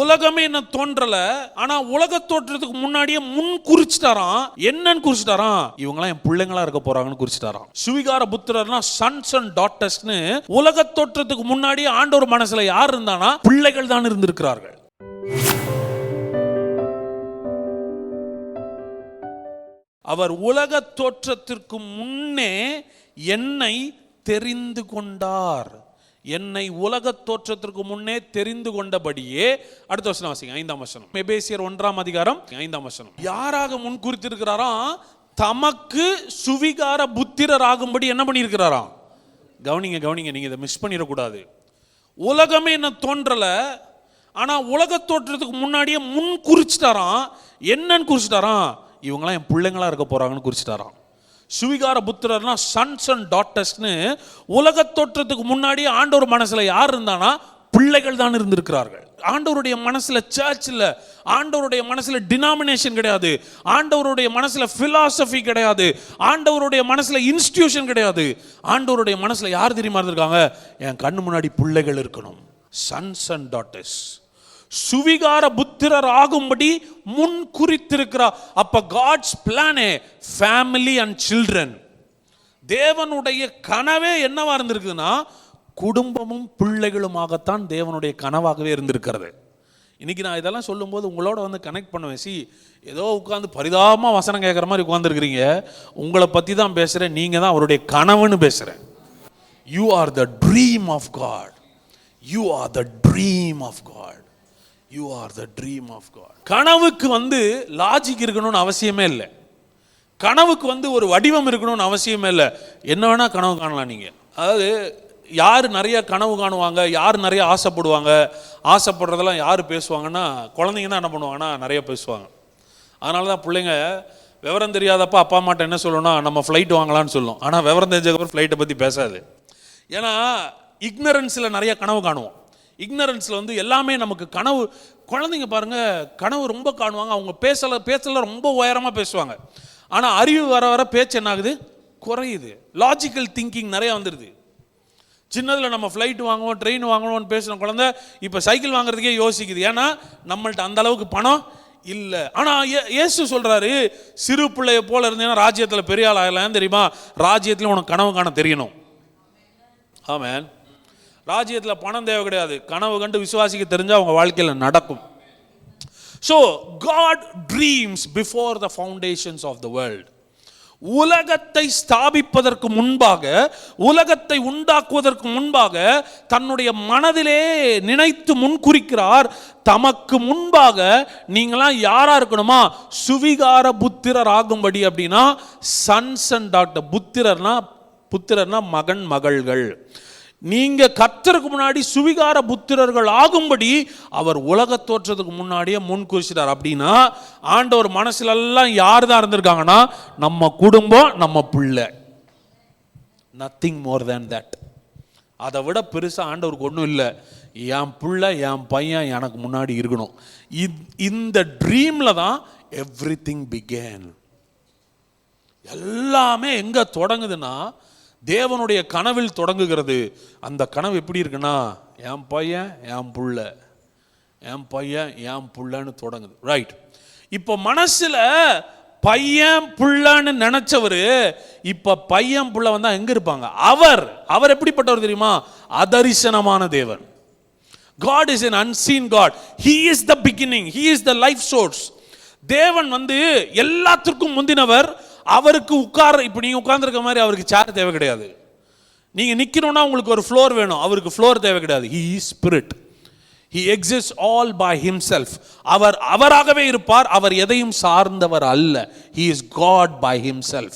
உலகமே என்ன தோன்றல ஆனா உலக தோற்றத்துக்கு முன்னாடியே முன் குறிச்சிட்டாராம். என்னன்னு குறிச்சிட்டாராம்? இவங்களாம் என் பிள்ளைங்களா இருக்க போறாங்கன்னு குறிச்சிட்டாராம். சுவிகார புத்திரர்னா சன்ஸ் அண்ட் டாட்டர்ஸ்னு உலக தோற்றத்துக்கு முன்னாடியே ஆண்டவர் மனசுல யார் இருந்தானா பிள்ளைகள் தான் இருந்திருக்கிறார்கள். அவர் உலக தோற்றத்திற்கு முன்னே என்னை தெரிந்து கொண்டார். என்னை உலக தோற்றத்திற்கு முன்னே தெரிந்து கொண்டபடியே அடுத்த வசனம் வாசிங்க ஐந்தாம் வசனம். எபேசியர் ஒன்றாம் அதிகாரம் ஐந்தாம் வசனம். யாராக முன் குறித்திருக்கிறாராம் தமக்கு சுவிகார புத்திரர் ஆகும்படி என்ன பண்ணியிருக்கிறாராம் கவனிங்க கவனிங்க நீங்க இதை மிஸ் பண்ணிடக்கூடாது. உலகமே என்ன தோன்றல ஆனா உலக தோற்றத்துக்கு முன்னாடியே முன் குறிச்சிட்டாராம். என்னன்னு குறிச்சிட்டாராம்? இவங்களாம் என் பிள்ளைங்களா இருக்க போறாங்கன்னு குறிச்சிட்டாராம். சுவிகார புத்திரர்னா சன்ஸ் அண்ட் டாட்டர்ஸ்னு உலக தோற்றத்துக்கு முன்னாடியே ஆண்டவர் மனசில் யார் இருந்தானா பிள்ளைகள் தான் இருந்திருக்கிறார்கள். ஆண்டவருடைய மனசில் சர்ச் இல்லை. ஆண்டவருடைய மனசில் டினாமினேஷன் கிடையாது. ஆண்டவருடைய மனசில் ஃபிலாசபி கிடையாது. ஆண்டவருடைய மனசில் இன்ஸ்டிடியூஷன் கிடையாது. ஆண்டவருடைய மனசில் யார் தெரியுமா இருந்திருக்காங்க? என் கண்ணு முன்னாடி பிள்ளைகள் இருக்கணும். சன்ஸ் அண்ட் டாட்டர்ஸ் சுவிகார புத்திரர் ஆகும்படி முன் குறித்திருக்கிறார். அப்ப காட்ஸ் பிளானே ஃபேமிலி அண்ட் சில்ட்ரன் தேவனுடைய கனவே என்னவா இருந்திருக்குதுன்னா குடும்பமும் பிள்ளைகளுமாகத்தான் தேவனுடைய கனவாகவே இருந்திருக்கிறது. இன்னைக்கு நான் இதெல்லாம் சொல்லும்போது உங்களோட வந்து கனெக்ட் பண்ணுவேன். சி ஏதோ உட்காந்து பரிதாபமாக வசனம் கேட்குற மாதிரி உட்காந்துருக்கிறீங்க உங்களை பற்றி தான் பேசுகிறேன் நீங்கள் தான் அவருடைய கனவுன்னு பேசுகிறேன் you are the dream of God you are the dream of God you are the dream of God கனவுக்கு வந்து லாஜிக் இருக்கணும்னு அவசியமே இல்லை. கனவுக்கு வந்து ஒரு வடிவம் இருக்கணும்னு அவசியமே இல்லை. என்ன வேணால் கனவு காணலாம் நீங்கள் அதாவது யார் நிறைய கனவு காணுவாங்க யார் நிறைய ஆசைப்படுவாங்க ஆசைப்படுறதெல்லாம் யார் பேசுவாங்கன்னா குழந்தைங்க தான் என்ன பண்ணுவாங்கன்னா நிறைய பேசுவாங்க. அதனால தான் பிள்ளைங்க விவரம் தெரியாதப்ப அப்பா அம்மாட்ட என்ன சொல்லணும்னா நம்ம ஃப்ளைட் வாங்கலாம்னு சொல்லும். ஆனால் விவரம் தெரிஞ்சதுக்கப்புறம் ஃப்ளைட்டை பற்றி பேசாது. ஏன்னா இக்னரன்ஸில் நிறைய கனவு காணுவோம். இக்னரன்ஸில் வந்து எல்லாமே நமக்கு கனவு. குழந்தைங்க பாருங்கள் கனவு ரொம்ப காணுவாங்க. அவங்க பேசலை பேசல ரொம்ப உயரமாக பேசுவாங்க. ஆனால் அறிவு வர வர பேச்சு என்ன ஆகுது குறையுது. லாஜிக்கல் திங்கிங் நிறையா வந்துடுது சின்னதில் நம்ம ஃப்ளைட் வாங்குவோம் ட்ரெயின் வாங்கணும்னு பேசின குழந்தை இப்போ சைக்கிள் வாங்குறதுக்கே யோசிக்குது. ஏன்னா நம்மள்ட்ட அந்த அளவுக்கு பணம் இல்லை. ஆனால் இயேசு சொல்கிறாரு சிறு பிள்ளைய போல இருந்தேன்னா ராஜ்யத்தில் பெரிய ஆள் ஆகலாம் தெரியுமா? ராஜ்யத்தில் உனக்கு கனவு காண தெரியணும். ஆமேன். ராஜ்யத்தில் பணம் தேவை கிடையாது. கனவு கண்டு விசுவாசிக்க தெரிஞ்சால் அவங்க வாழ்க்கையில் நடக்கும். So God dreams before the foundations of the world உலகத்தை ஸ்தாபிப்பதற்கு முன்பாக உலகத்தை உண்டாக்குவதற்கு முன்பாக தன்னுடைய மனதிலே நினைத்து முன்குறிக்கிறார். தமக்கு முன்பாக நீங்களாம் யாரா இருக்கணுமா? சுவிகார புத்திரர் ஆகும்படி அப்படின்னா சன்ஸ் அண்ட் டாக்டர் புத்திரர்னா புத்திரர்னா மகன் மகள்கள். நீங்கள் கர்த்தருக்கு முன்னாடி சுவிகார புத்திரர்கள் ஆகும்படி அவர் உலக தோற்றத்துக்கு முன்னாடியே முன் குறிச்சிட்டார் அப்படின்னா ஆண்டவர் மனசுலெல்லாம் யார் தான் இருந்திருக்காங்கன்னா நம்ம குடும்பம் நம்ம பிள்ளை. நத்திங் மோர் தேன் தட் அதை விட பெருசாக ஆண்டவருக்கு ஒன்றும் இல்லை. என் பிள்ளை என் பையன் எனக்கு முன்னாடி இருக்கணும். இந்த ட்ரீமில் தான் எவ்ரி திங் பிகேன் எல்லாமே எங்கே தொடங்குதுன்னா தேவனுடைய கனவில் தொடங்குகிறது. அந்த கனவு எப்படி இருக்குன்னா என் பையன் என் புள்ள. என் பையன் என் புள்ளன்னு தொடங்குது. ரைட் இப்போ மனசில் பையன் புள்ளன்னு நினச்சவர் இப்போ பையன் புள்ள வந்தா எங்கே இருப்பாங்க? அவர். அவர் எப்படிப்பட்டவர் தெரியுமா? அதரிசனமான தேவன். God is an unseen God he is the beginning he is the life source தேவன் வந்து எல்லாத்திற்கும் முந்தினவர் அவருக்கு உட்கார இப்போ நீங்கள் உட்காந்துருக்க மாதிரி அவருக்கு சேர் தேவை கிடையாது. நீங்கள் நிற்கணும்னா உங்களுக்கு ஒரு ஃப்ளோர் வேணும். அவருக்கு ஃப்ளோர் தேவை கிடையாது. He is spirit he exist all by himself. அவர் அவராகவே இருப்பார். அவர் எதையும் சார்ந்தவர் அல்ல. He is God by himself.